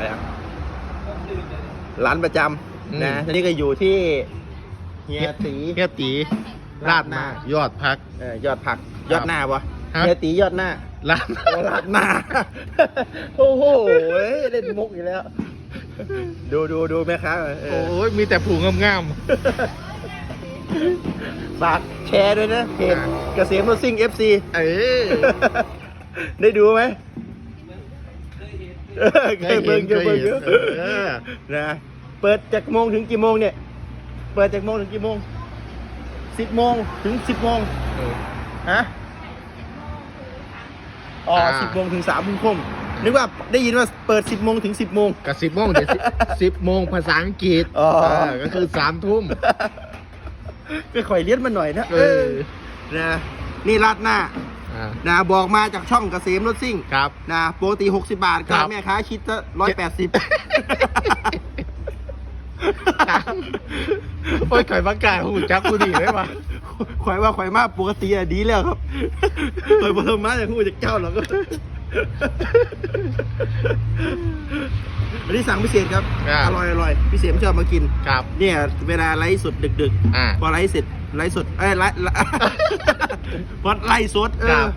อะไรครับร้านประจอืมำนะทีนี้ก็อยู่ที่เฮียตีเฮียตีราดหน้ายอดพักเออยอดผักยอดหน้าปะฮะเฮียตียอดหน้าราดโอ้ราดหน้าโอ้โหเล่นมุกอีกแล้ว ดูดูดูแม่ค้าเออโอ้ยมีแต่ผูงามฝากแชร์ด้วยนะเพจอ่าเกษมรถซิ่ง FC ๆเอ้ยได้ดูไหม เออเคยเบิ่งเคยเบิ่งเยอะเออนะเปิดจากโมงถึงกี่โมงเนี่ย เปิดจากโมงถึงกี่โมงสิบโมงถึงสิบโมงฮะอ๋ออ่าสิบโมงถึงสามโมงคมนึกว่าได้ยินว่าเปิดสิบโมงถึงสิบโมงกับสิบโมงเดี๋ยวสิบโมงภาษาอังกฤษอ๋อเออก็คือสามทุ่มก็ข่อยเลี้ยนมาหน่อยนะเออนะนี่ราดหน้า อ่า นะบอกมาจากช่องเกษมรถซิ่งครับ นะปกติ 60 บาทครัก็บแม่ค้าคิดจะร้อยแปดสิบโอ้ยไข่บักกาหูจักกูดีได้ปะข่อยว่าข่อยมาปกติอะดีแล้วครับข่อยบ่ทำมาจากคู่จากเจ้าหรอกอันนี้สั่งพิเศษครับ อ่า อร่อยอร่อยพิเศษชอบมากิน ครับ เนี่ยเวลาไลฟ์สดดึกอ่า ๆ พอไลฟ์เสร็จ ไลฟ์สดเอ้ยไลฟ์ไลฟ์พอไลฟ์สดเอครัอบ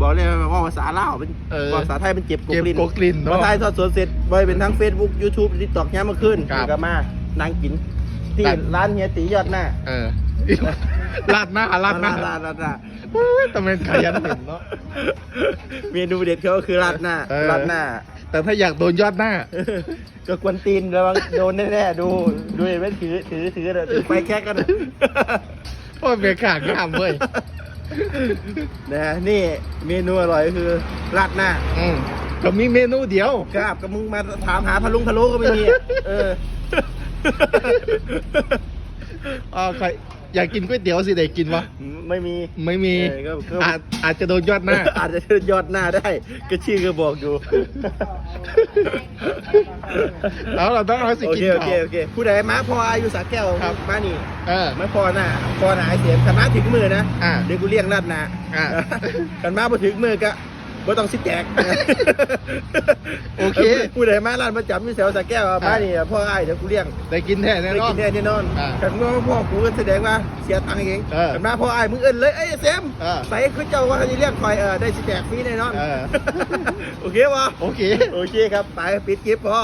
บอกเลยว่าภาษาลาวเป็นเออภาษาไทยมันเจ็บกเจ็บลิ้นกกลิ้นเนอะพอไทยทอดสดเสร็จบ่อยเป็นทั้ง Facebook YouTube TikTok ย้ำมาขึ้นครับแล้วก็มานั่งกิน ที่ครับ ร้านเฮียตียอดหน้าเออลาดหน้าลาดหน้าราดราดราดโอ้ยแต่เป็นขยันเห็นเนาะ เมนูเด็ดเขาก็คือราดหน้าเออราดหน้า แต่ถ้าอยากโดนยอดหน้า ก็กวนตีนระวังโดนแน่ๆดูดูเห็นไหมถือถือถือเดี๋ยวถือไฟแคกกันโอ้ยเบียขาดงามเว้ยนะฮะนี่เมนูอร่อยก็คือราดหน้าอืมก็มีเมนูเดียว ครับกับมึงมาถามหาพะลุงพะโล้ก็ไม่มีอะเออ อ๋อใคร อยากกินก๋วยเตี๋ยวสิได้กินวะไม่มี ไม่มีเออก็ก็ อาจอาจจะโดนยอดหน้า อาจจะยอดหน้าได้ ก็ชื่อก็บอกอยู่ แล้วเราต้องเอาสิโอกิเคนโอเคเขาโอเค ผู้ใดมาพออายุสาแก้วครับ มานี่เออไม่พอหน้าพอหน้าไอเสียมขันมาถึงมือนะอ่าเดี๋ยวกูเลี้ยงราดหน้าอ่าขันมาพอถึงมือก็ บ่ต้องสิแจกโอเคผู้ใดมาร้านประจำอยู่แถวสาแก้วอะมานี่พ่อไอ้ายเดี๋ยวกูเลี้ยงได้กินแท้แน่ได้นอกินน แน่แน่นอนอ่าขันว่าพ่อกูก็แสดงว่าเสียตังค์เองเออขันมาพ่อไอ้ายมึงเอิ้นเลยเอ้ยเซมเออ ใส่คือเจ้าว่าจะเรียกคอยเออได้สิแจกฟรีแน่นอนเออโอเควะโอเค โอเคครับไปปิดคลิปพอ